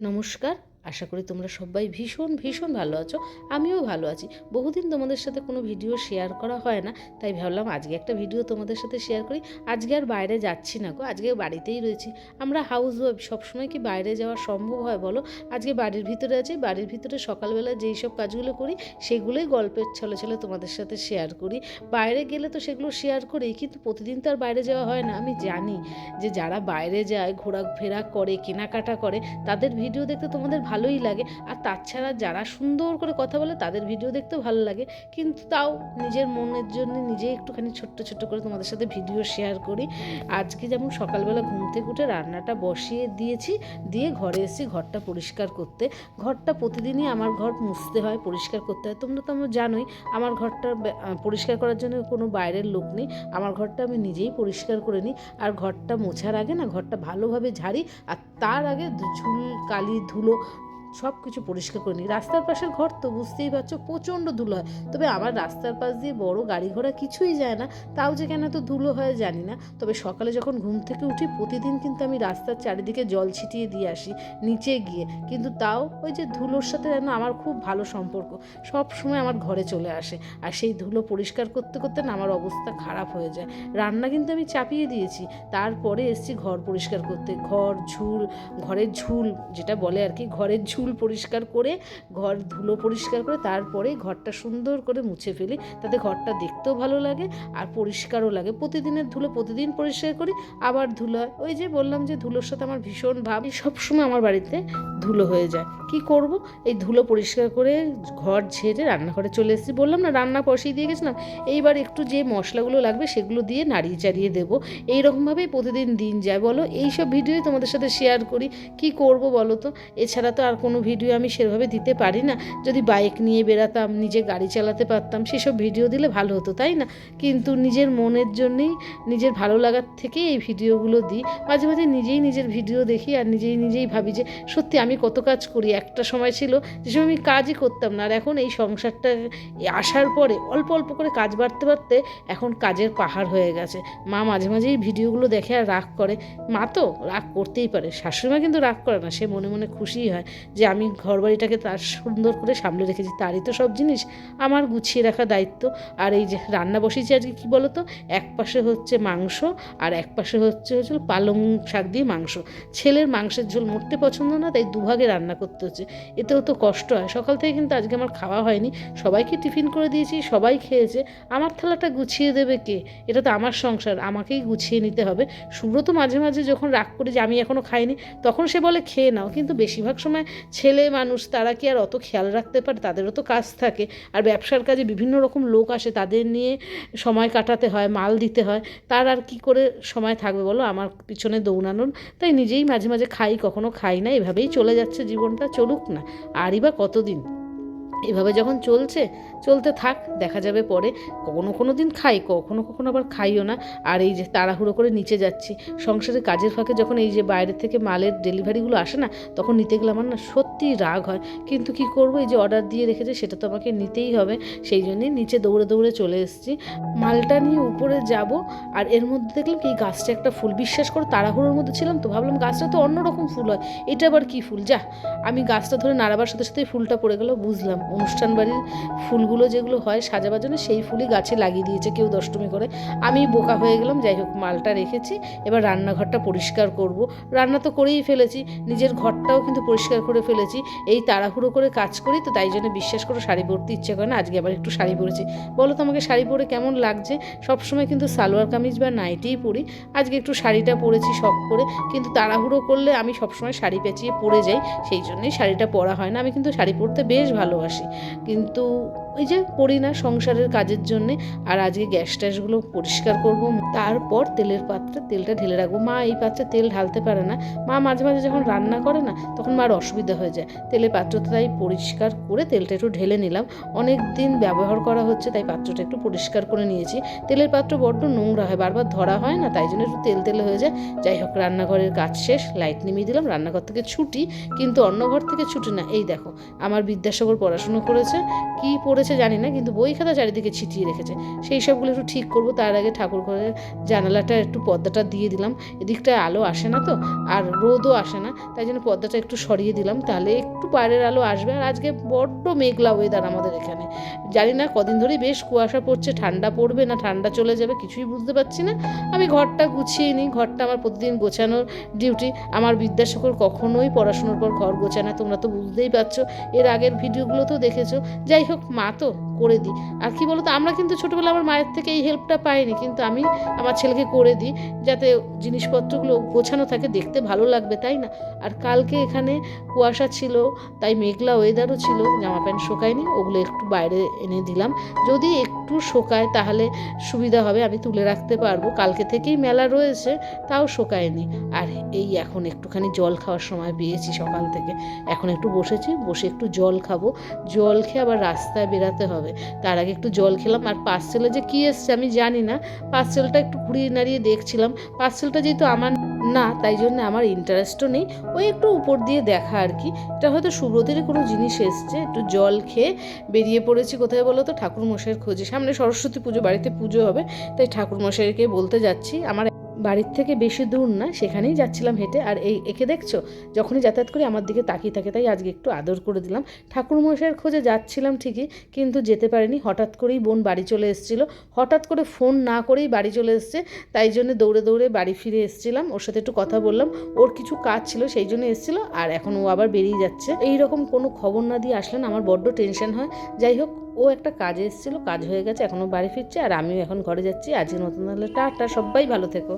নমস্কার। আশা করি তোমরা সবাই ভীষণ ভীষণ ভালো আছো। আমিও ভালো আছি। বহুদিন তোমাদের সাথে কোনো ভিডিও শেয়ার করা হয় না, তাই ভাবলাম আজকে একটা ভিডিও তোমাদের সাথে শেয়ার করি। আজকে আর বাইরে যাচ্ছি না গো, আজকে বাড়িতেই রয়েছি। আমরা হাউস ওয়াইফ সবসময় কি বাইরে যাওয়া সম্ভব হয় বলো? আজকে বাড়ির ভিতরে আছি, বাড়ির ভিতরে সকালবেলা যেই সব কাজগুলো করি, সেগুলোই গল্পের ছলে ছলে তোমাদের সাথে শেয়ার করি। বাইরে গেলে তো সেগুলো শেয়ার করি কিন্তু প্রতিদিন তো আর বাইরে যাওয়া হয় না। আমি জানি যে যারা বাইরে যায়, ঘোরাফেরা করে, কেনাকাটা করে, তাদের ভিডিও দেখতে তোমাদের ভালোই লাগে। আর তাছাড়া যারা সুন্দর করে কথা বলে তাদের ভিডিও দেখতেও ভালো লাগে। কিন্তু তাও নিজের মনের জন্য নিজে একটুখানি ছোট্ট ছোট্ট করে তোমাদের সাথে ভিডিও শেয়ার করি। আজকে যেমন সকালবেলা ঘুম থেকে উঠে রান্নাটা বসিয়ে দিয়েছি, দিয়ে ঘরে এসেছি ঘরটা পরিষ্কার করতে। ঘরটা প্রতিদিনই আমার ঘর মুছতে হয়, পরিষ্কার করতে হয়। তোমরা তো আমার জানোই, আমার ঘরটা পরিষ্কার করার জন্য কোনো বাইরের লোক নেই। আমার ঘরটা আমি নিজেই পরিষ্কার করে নিই। আর ঘরটা মোছার আগে না ঘরটা ভালোভাবে ঝাড়ি, আর তার আগে ঝুল কালি ধুলো সব কিছু পরিষ্কার করে নিই রাস্তার পাশের ঘর তো বুঝতেই পারছ প্রচণ্ড ধুলো হয়। তবে আমার রাস্তার পাশ দিয়ে বড় গাড়ি ঘোড়া কিছুই যায় না, তাও যে কেন তো ধুলো হয় জানি না। তবে সকালে যখন ঘুম থেকে উঠি, প্রতিদিন কিন্তু আমি রাস্তার চারিদিকে জল ছিটিয়ে দিয়ে আসি, নিচে গিয়ে। কিন্তু তাও ওই যে ধুলোর সাথে যেন আমার খুব ভালো সম্পর্ক। সব সময় আমার ঘরে চলে আসে। আর সেই ধুলো পরিষ্কার করতে করতে না আমার অবস্থা খারাপ হয়ে যায়। রান্না কিন্তু আমি চাপিয়ে দিয়েছি। তারপরে এসছি ঘর পরিষ্কার করতে। ঘর, ঝুল, ঘরের ঝুল যেটা বলে আর কি, ঘরের ঝুল পরিষ্কার করে, ঘর ধুলো পরিষ্কার করে, তারপরে ঘরটা সুন্দর করে মুছে ফেলি। তাতে ঘরটা দেখতেও ভালো লাগে আর পরিষ্কারও লাগে। প্রতিদিনের ধুলো প্রতিদিন পরিষ্কার করি, আবার ধুলো হয়। ওই যে বললাম যে ধুলোর সাথে আমার ভীষণ ভাব। সবসময় আমার বাড়িতে ধুলো হয়ে যায়। কি করব? এই ধুলো পরিষ্কার করে ঘর ঝেড়ে রান্নাঘরে চলে এসেছি। বললাম না, রান্না বসিয়ে দিয়ে গেছিলাম। এইবার একটু যে মশলাগুলো লাগবে সেগুলো দিয়ে নাড়িয়ে চাড়িয়ে দেবো। এইরকমভাবেই প্রতিদিন দিন যায়। বলো এই সব ভিডিওই তোমাদের সাথে শেয়ার করি। কি করব বলো তো? এছাড়া তো আর কোনো ভিডিও আমি সেভাবে দিতে পারি না। যদি বাইক নিয়ে বেরাতাম নিজে গাড়ি চালাতে পারতাম, সেসব ভিডিও দিলে ভালো হতো, তাই না? কিন্তু নিজের মনের জন্যেই, নিজের ভালো লাগার থেকেই এই ভিডিওগুলো দিই। মাঝে মাঝে নিজেই নিজের ভিডিও দেখি আর নিজেই নিজেই ভাবি যে, সত্যি আমি কত কাজ করি। একটা সময় ছিল যে সময় আমি কাজই করতাম না। আর এখন এই সংসারটা আসার পরে অল্প অল্প করে কাজ বাড়তে বাড়তে এখন কাজের পাহাড় হয়ে গেছে। মা মাঝে মাঝেই ভিডিওগুলো দেখে আর রাগ করে। মা তো রাগ করতেই পারে। শাশুড়িমা কিন্তু রাগ করে না, সে মনে মনে খুশিই হয়। যে আমি ঘরবাড়িটাকে তার সুন্দর করে সামলে রেখেছি, তারই তো সব জিনিস। আমার গুছিয়ে রাখা দায়িত্ব। আর এই যে রান্না বসিয়েছি আজকে, কী বলো তো এক পাশে হচ্ছে মাংস আর এক পাশে হচ্ছে হচ্ছে পালং শাক দিয়ে মাংস। ছেলের মাংসের ঝোল মোটে পছন্দ না, তাই দুভাগে রান্না করতে হচ্ছে। এতেও তো কষ্ট হয়। সকাল থেকে কিন্তু আজকে আমার খাওয়া হয়নি। সবাইকে টিফিন করে দিয়েছি, সবাই খেয়েছে। আমার থালাটা গুছিয়ে দেবে কে? এটা তো আমার সংসার, আমাকেই গুছিয়ে নিতে হবে। সুব্রত মাঝে মাঝে যখন রাগ করে যে আমি এখনও খাইনি, তখন সে বলে, খেয়ে নাও। কিন্তু বেশিরভাগ সময় ছেলে মানুষ, তারা কি আর অত খেয়াল রাখতে পারে? তাদেরও তো কাজ থাকে। আর ব্যবসার কাজে বিভিন্ন রকম লোক আসে, তাদের নিয়ে সময় কাটাতে হয়, মাল দিতে হয়। তার আর কি করে সময় থাকবে বলো? আমার পিছনে দৌড়ানোর। তাই নিজেই মাঝে মাঝে খাই, কখনো খাই না। এভাবেই চলে যাচ্ছে জীবনটা, চলুক না। আরই বা কতদিন? এভাবে যখন চলছে চলতে থাক, দেখা যাবে পরে। কখনো কোনো দিন খাই, কখনো কখনো আবার খাইও না। আর এই যে তাড়াহুড়ো করে নিচে যাচ্ছি, সংসারের কাজের ফাঁকে যখন এই যে বাইরে থেকে মালের ডেলিভারিগুলো আসে না, তখন নিতে গেলে আমার না সত্যিই রাগ হয়। কিন্তু কি করব, এই যে অর্ডার দিয়ে রেখেছে, সেটা তো আমাকে নিতেই হবে। সেই জন্যই নিচে দৌড়ে দৌড়ে চলে এসেছি। মালটা নিয়ে উপরে যাব, আর এর মধ্যে দেখলাম কি, এই গাছটা একটা ফুল। বিশ্বাস করো, তাড়াহুড়োর মধ্যে ছিলাম তো, ভাবলাম গাছটা তো অন্যরকম ফুল হয়। এটা আবার কি ফুল? যা, আমি গাছটা ধরে নাড়াবার সাথে সাথে ফুলটা পড়ে গেল, বুঝলাম। অনুষ্ঠান বাড়ির ফুলগুলো যেগুলো হয় সাজাবার জন্য সেই ফুলই গাছে লাগিয়ে দিয়েছে কেউ দষ্টমী করে। আমি বোকা হয়ে গেলাম, যাই হোক মালটা রেখেছি। এবার রান্নাঘরটা পরিষ্কার করব। রান্না তো করেই ফেলেছি, নিজের ঘরটাও কিন্তু পরিষ্কার করে ফেলেছি। এই তাড়াহুড়ো করে কাজ করি তো তাই জন্য বিশ্বাস করে শাড়ি পরতে ইচ্ছে করে না, আজকে আবার একটু শাড়ি পরেছি। বলো তো আমাকে শাড়ি পরে কেমন লাগছে? সবসময় কিন্তু সালোয়ার কামিজ বা নাইটিই পরি। আজকে একটু শাড়িটা পরেছি শখ করে, কিন্তু তাড়াহুড়ো করলে আমি সবসময় শাড়ি পেঁচিয়ে পরে যাই, সেই জন্যই শাড়িটা পরা হয় না। আমি কিন্তু শাড়ি পরতে বেশ ভালোবাসি। কিন্তু ওই যে পরি না সংসারের কাজের জন্যে, আর আজকে গ্যাস ট্যাসগুলো পরিষ্কার করব। তারপর তেলের পাত্রে তেলটা ঢেলে রাখব। মা এই পাত্রে তেল ঢালতে পারে না। মা মাঝে মাঝে যখন রান্না করে না, তখন মার অসুবিধা হয়ে যায়। তেলের পাত্রটা তাই পরিষ্কার করে তেলটা একটু ঢেলে নিলাম। অনেক দিন ব্যবহার করা হচ্ছে, তাই পাত্রটা একটু পরিষ্কার করে নিয়েছি। তেলের পাত্র বড্ড নোংরা হয়, বারবার ধরা হয় না, তাই জন্য একটু তেল তেলে হয়ে যায়। যাই হোক, রান্নাঘরের কাজ শেষ, লাইট নিমিয়ে দিলাম। রান্নাঘর থেকে ছুটি, কিন্তু অন্য ঘর থেকে ছুটি না। এই দেখো, আমার বিদ্যাসাগর পড়াশুনো করেছে। কি পড়েছে রেখেছে জানি না, কিন্তু বই খাতা চারিদিকে ছিটিয়ে রেখেছে। সেই সবগুলো একটু ঠিক করব, তার আগে ঠাকুর ঘরের জানালাটা একটু পর্দাটা দিয়ে দিলাম। এদিকটায় আলো আসে না তো, আর রোদও আসে না, তাই জন্য পর্দাটা একটু সরিয়ে দিলাম। তাহলে একটু বাইরের আলো আসবে, আর আজকে বড্ড মেঘলা ওয়েদার আমাদের এখানে। জানি না কদিন ধরেই বেশ কুয়াশা পড়ছে, ঠান্ডা পড়বে না, ঠান্ডা চলে যাবে, কিছুই বুঝতে পারছি না। আমি ঘরটা গুছিয়ে নিই, ঘরটা আমার প্রতিদিন গোছানোর ডিউটি আমার বিদ্যাসাগর কখনোই পড়াশোনার পর ঘর গোছায় না, তোমরা তো বুঝতেই পারছ। এর আগের ভিডিওগুলো তো দেখেছ। যাই হোক, মা তো করে দিই। আর কি বলতো, আমরা কিন্তু ছোটোবেলা আমার মায়ের থেকে এই হেল্পটা পাইনি, কিন্তু আমি আমার ছেলেকে করে দিই যাতে জিনিসপত্রগুলো গোছানো থাকে, দেখতে ভালো লাগবে, তাই না? আর কালকে এখানে কুয়াশা ছিল, তাই মেঘলা ওয়েদারও ছিল জামা প্যান্ট শোকায়নি, ওগুলো একটু বাইরে এনে দিলাম। যদি একটু শোকায় তাহলে সুবিধা হবে, আমি তুলে রাখতে পারব। কালকে থেকেই মেলা রয়েছে, তাও শোকায়নি। আর এই এখন একটুখানি জল খাওয়ার সময় পেয়েছি সকাল থেকে। এখন একটু বসেছি, বসে একটু জল খাব। জল খেয়ে আবার রাস্তায় বেরাতে হবে। তার আগে একটু জল খেলাম, আর পার্সেলে যে কী এসছে আমি জানি না। পার্সেলটা একটু ঘুরিয়ে নাড়িয়ে দেখছিলাম। পার্সেলটা যেহেতু আমার না, তাই জন্য আমার ইন্টারেস্টও নেই। ওই একটু উপর দিয়ে দেখা আর কি। এটা হয়তো সুব্রতেরই কোনো জিনিস এসছে, একটু জল খেয়ে বেরিয়ে পড়েছি কোথায় বলো তো? ঠাকুর মশাইয়ের খোঁজে। সামনে সরস্বতী পুজো, বাড়িতে পুজো হবে, তাই ঠাকুর মশাইকে বলতে যাচ্ছি। আমার বাড়ির থেকে বেশি দূর না, সেখানেই যাচ্ছিলাম হেঁটে। আর এই, একে দেখছ? যখনই যাতায়াত করি, আমার দিকে তাকিয়ে থাকে তাই আজকে একটু আদর করে দিলাম। ঠাকুর মশাইয়ের খোঁজে যাচ্ছিলাম ঠিকই, কিন্তু যেতে পারিনি। হঠাৎ করেই বোন বাড়ি চলে এসেছিল। হঠাৎ করে ফোন না করেই বাড়ি চলে এসছে। তাই জন্য দৌড়ে দৌড়ে বাড়ি ফিরে এসেছিলাম। ওর সাথে একটু কথা বললাম। ওর কিছু কাজ ছিল, সেই জন্য এসেছিল। আর এখন ও আবার বেরিয়ে যাচ্ছে। এই রকম কোনো খবর না দিয়ে আসলেন আমার বড্ড টেনশন হয়। যাই হোক, ও একটা কাজে এসেছিল, কাজ হয়ে গেছে, এখনও বাড়ি ফিরছে। আর আমিও এখন ঘরে যাচ্ছি। আজকের মতন তাহলে টাটা, সবাই ভালো থেকো।